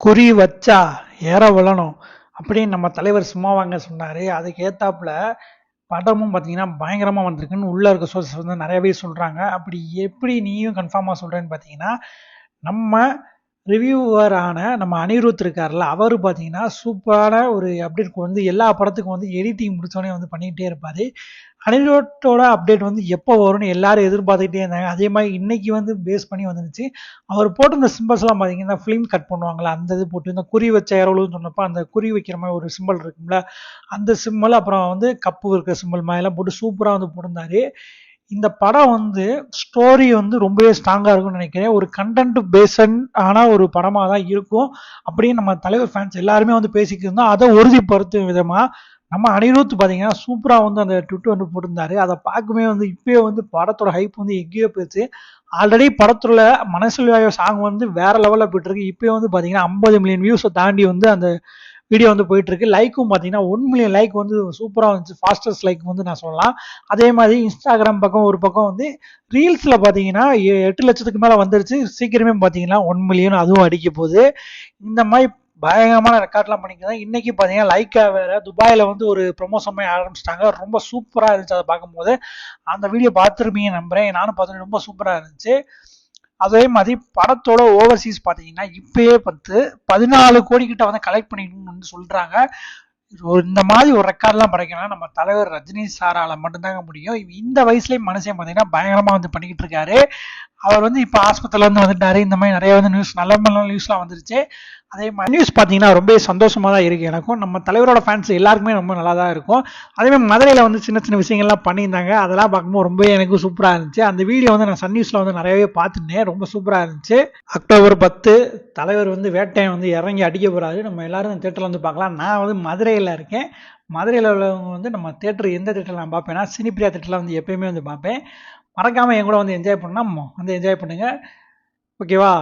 குறி வச்சா ஏற விழணும் அப்படின்னு நம்ம தலைவர் சும்மா வாங்க சொன்னார். அதுக்கு ஏத்தாப்புல படமும் பார்த்தீங்கன்னா பயங்கரமாக வந்திருக்குன்னு உள்ளே இருக்க சோர்சஸ் வந்து நிறையவே சொல்கிறாங்க அப்படி எப்படி நீயும் கன்ஃபார்மாக சொல்கிறேன்னு பார்த்தீங்கன்னா நம்ம ரிவ்யூவரான நம்ம அனிருத் இருக்கார்ல அவர் பார்த்தீங்கன்னா சூப்பரான ஒரு அப்டேட் வந்து எல்லா படத்துக்கும் வந்து எடிட்டிங் முடிச்சோடனே வந்து பண்ணிக்கிட்டே இருப்பார். அனிருத்தோட அப்டேட் வந்து எப்போ வரும்னு எல்லாரும் எதிர்பார்த்துக்கிட்டே இருந்தாங்க. அதே மாதிரி இன்னைக்கு வந்து பேஸ் பண்ணி வந்துருச்சு. அவர் போட்டு இந்த சிம்பிள்ஸ்லாம் பார்த்தீங்கன்னா ஃபிலிம் கட் பண்ணுவாங்கல்ல அந்த இது போட்டு இந்த குறி வச்ச இரவுன்னு சொன்னப்போ அந்த குறி வைக்கிற மாதிரி ஒரு சிம்பிள் இருக்கும்ல அந்த சிம்பிள் அப்புறம் வந்து கப்பு இருக்கிற சிம்பிள் மாதிரிலாம் போட்டு சூப்பராக வந்து போட்டிருந்தாரு. இந்த படம் வந்து ஸ்டோரி வந்து ரொம்பவே ஸ்ட்ராங்காக இருக்கும்னு நினைக்கிறேன். ஒரு கண்டென்ட் பேசன் ஆன ஒரு படமாக தான் இருக்கும். அப்படின்னு நம்ம தலைவர் ஃபேன்ஸ் எல்லாருமே வந்து பேசிக்கிட்டு இருந்தோம். அதை உறுதிப்படுத்தும் விதமாக நம்ம அனிருத் பார்த்தீங்கன்னா சூப்பராக வந்து அந்த ட்விட் வந்து போட்டிருந்தாரு. அதை பார்க்கவே வந்து இப்போயே வந்து படத்தோட ஹைப் வந்து எங்கேயோ போயிடுச்சு. ஆல்ரெடி படத்தில் மனசில் சாங் வந்து வேற லெவலில் போயிட்டுருக்கு இப்போயே வந்து பார்த்தீங்கன்னா ஐம்பது மில்லியன் வியூஸை தாண்டி வந்து அந்த வீடியோ வந்து போயிட்டு இருக்கு லைக்கும் பார்த்தீங்கன்னா ஒன் மில்லியன் லைக் வந்து சூப்பராக வந்துச்சு. ஃபாஸ்டஸ்ட் லைக் வந்து நான் சொல்லலாம். அதே மாதிரி இன்ஸ்டாகிராம் பக்கம் ஒரு பக்கம் வந்து ரீல்ஸில் பார்த்தீங்கன்னா எ- எட்டு லட்சத்துக்கு மேலே வந்துருச்சு. சீக்கிரமே பார்த்தீங்கன்னா ஒன் மில்லியன் அதுவும் அடிக்க போகுது. இந்த மாதிரி பயங்கரமான ரெக்கார்ட்லாம் பண்ணிக்கிறேன் இன்னைக்கு பார்த்தீங்கன்னா லைக்கா வேற. துபாயில் வந்து ஒரு ப்ரொமோஷன் பண்ணி ஆரம்பிச்சிட்டாங்க. ரொம்ப சூப்பராக இருந்துச்சு. அதை பார்க்கும்போது அந்த வீடியோ பார்த்துருப்பீங்க நம்புறேன். நானும் பார்த்தோன்னே ரொம்ப சூப்பராக இருந்துச்சு. அதே மாதிரி படத்தோட ஓவர்சீஸ் பார்த்தீங்கன்னா இப்பயே பத்து பதினாலு கோடி கிட்ட வந்து கலெக்ட் பண்ணிக்கணும்னு சொல்றாங்க. ஒரு இந்த மாதிரி ஒரு ரெக்கார்ட்லாம் படைக்கணும்னா நம்ம தலைவர் ரஜினி சாரால மட்டும்தாங்க முடியும். இந்த வயசுலயும் மனுஷன் பார்த்தீங்கன்னா பயங்கரமா வந்து பண்ணிக்கிட்டு இருக்காரு. அவர் வந்து இப்போ ஆஸ்பத்திரியில் வந்து வந்துட்டாரு. இந்த மாதிரி நிறைய வந்து நியூஸ் நல்ல நல்ல நியூஸ்லாம் வந்துருச்சு. அதே மாதிரி நியூஸ் பார்த்தீங்கன்னா ரொம்ப சந்தோஷமாக தான் இருக்குது எனக்கும். நம்ம தலைவரோட ஃபேன்ஸ் எல்லாருக்குமே ரொம்ப நல்லா தான் இருக்கும் அதேமாதிரி மதுரையில் வந்து சின்ன சின்ன விஷயங்கள்லாம் பண்ணியிருந்தாங்க. அதெல்லாம் பார்க்கும்போது ரொம்ப எனக்கு சூப்பராக இருந்துச்சு. அந்த வீடியோ வந்து நான் சன் நியூஸில் வந்து நிறையவே பார்த்துட்டேன். ரொம்ப சூப்பராக இருந்துச்சு. அக்டோபர் பத்து தலைவர் வந்து வேட்டையை வந்து இறங்கி அடிக்க போகிறாரு நம்ம எல்லோரும் தேட்டரில் வந்து பார்க்கலாம். நான் வந்து மதுரையில் இருக்கேன். மதுரையில் உள்ளவங்க வந்து நம்ம தேட்டர் எந்த தேட்டரில் நான் பார்ப்பேன்னா சினிப்பிரியா தேட்டரில் வந்து எப்பயுமே வந்து பார்ப்பேன். மறக்காமல் என் கூட வந்து என்ஜாய் பண்ணால் வந்து என்ஜாய் பண்ணுங்கள் ஓகேவா